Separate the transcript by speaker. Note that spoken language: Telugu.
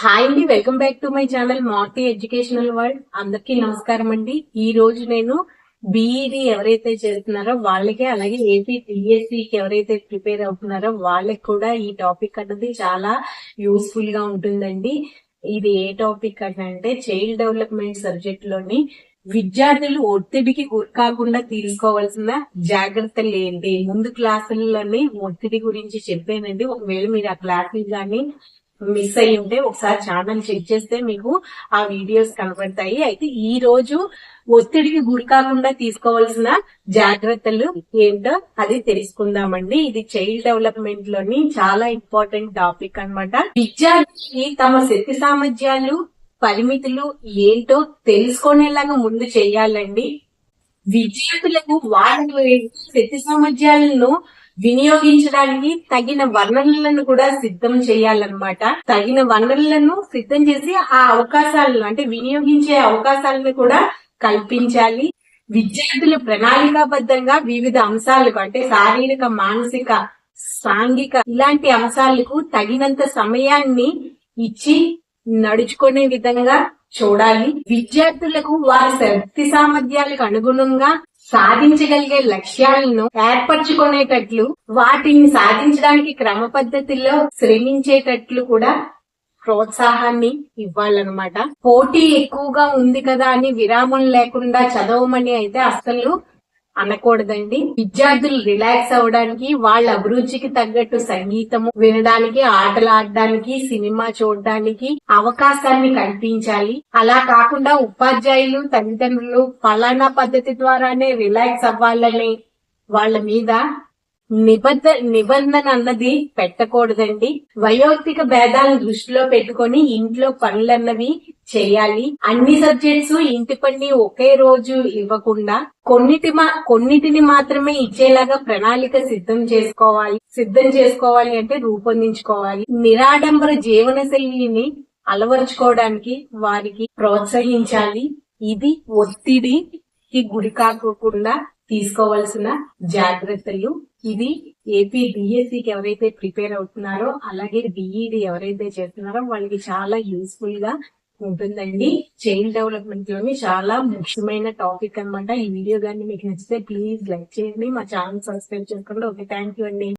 Speaker 1: హాయ్ అండి welcome back to my channel Marthi educational world. అందరికీ నమస్కారం అండి. ఈ రోజు నేను బీఈడి ఎవరైతే చేస్తున్నారో వాళ్ళకి అలాగే ఏపీ కి ఎవరైతే ప్రిపేర్ అవుతున్నారో వాళ్ళకి కూడా ఈ టాపిక్ అన్నది చాలా యూస్ఫుల్గా ఉంటుందండి. ఇది ఏ టాపిక్ అంటే చైల్డ్ డెవలప్మెంట్ సబ్జెక్ట్లోని విద్యార్థులు ఒత్తిడికి గురికాకుండా తీసుకోవాల్సిన జాగ్రత్తలు ఏంటి? ముందు క్లాసుల్లోనే ఒత్తిడి గురించి చెప్పానండి. ఒకవేళ మీరు ఆ క్లాసులు కానీ మిస్ అయ్యి ఉంటే ఒకసారి ఛానల్ చెక్ చేస్తే మీకు ఆ వీడియోస్ కనబడతాయి. అయితే ఈ రోజు ఒత్తిడికి గురికాకుండా తీసుకోవాల్సిన జాగ్రత్తలు ఏంటో అది తెలుసుకుందామండి. ఇది చైల్డ్ డెవలప్మెంట్లోని చాలా ఇంపార్టెంట్ టాపిక్ అన్నమాట. విద్యార్థికి తమ శక్తి సామర్థ్యాలు పరిమితులు ఏంటో తెలుసుకునేలాగా ముందు చేయాలండి. విద్యార్థులకు వాళ్ళ శక్తి సామర్థ్యాలను వినియోగించడానికి తగిన వనరులను కూడా సిద్ధం చేయాలన్నమాట. తగిన వనరులను సిద్ధం చేసి ఆ అవకాశాలను అంటే వినియోగించే అవకాశాలను కూడా కల్పించాలి. విద్యార్థులు ప్రణాళికాబద్ధంగా వివిధ అంశాలకు అంటే శారీరక మానసిక సాంఘిక ఇలాంటి అంశాలకు తగినంత సమయాన్ని ఇచ్చి నడుచుకునే విధంగా చూడాలి. విద్యార్థులకు వారి శక్తి సామర్థ్యాలకు అనుగుణంగా సాధించగలిగే లక్ష్యాలను ఏర్పరచుకునేటట్లు వాటిని సాధించడానికి క్రమ పద్ధతిలో శ్రమించేటట్లు కూడా ప్రోత్సాహాన్ని ఇవ్వాలన్నమాట. పోటీ ఎక్కువగా ఉంది కదా అని విరామం లేకుండా చదవమని అయితే అసలు అనకూడదండి. విద్యార్థులు రిలాక్స్ అవ్వడానికి వాళ్ళ అభిరుచికి తగ్గట్టు సంగీతము వినడానికి ఆటలు ఆడడానికి సినిమా చూడడానికి అవకాశాన్ని కల్పించాలి. అలా కాకుండా ఉపాధ్యాయులు తల్లిదండ్రులు ఫలానా పద్ధతి ద్వారానే రిలాక్స్ అవ్వాలని వాళ్ళ మీద నిబంధ నిబంధన అన్నది పెట్టకూడదండి. వయోక్తిక భేదాలను దృష్టిలో పెట్టుకొని ఇంట్లో పనులన్నవి చేయాలి. అన్ని సబ్జెక్ట్స్ ఇంటి పని ఒకే రోజు ఇవ్వకుండా కొన్నిటి కొన్నిటిని మాత్రమే ఇచ్చేలాగా ప్రణాళిక సిద్ధం చేసుకోవాలి. సిద్ధం చేసుకోవాలి అంటే రూపొందించుకోవాలి. నిరాడంబర జీవన శైలిని అలవరుచుకోవడానికి వారికి ప్రోత్సహించాలి. ఇది ఒత్తిడికి గురి కాకుండా తీసుకోవాల్సిన జాగ్రత్తలు. ఇది ఏపీ డిఎస్సికి ఎవరైతే ప్రిపేర్ అవుతున్నారో అలాగే డిఈడి ఎవరైతే చేస్తున్నారో వాళ్ళకి చాలా యూస్ఫుల్గా ఉంటుందండి. చైల్డ్ డెవలప్మెంట్లోని చాలా ముఖ్యమైన టాపిక్ అన్నమాట ఈ వీడియో. కానీ మీకు నచ్చితే ప్లీజ్ లైక్ చేయండి. మా ఛానల్ సబ్స్క్రైబ్ చేసుకోండి. ఓకే థ్యాంక్ యూ అండి.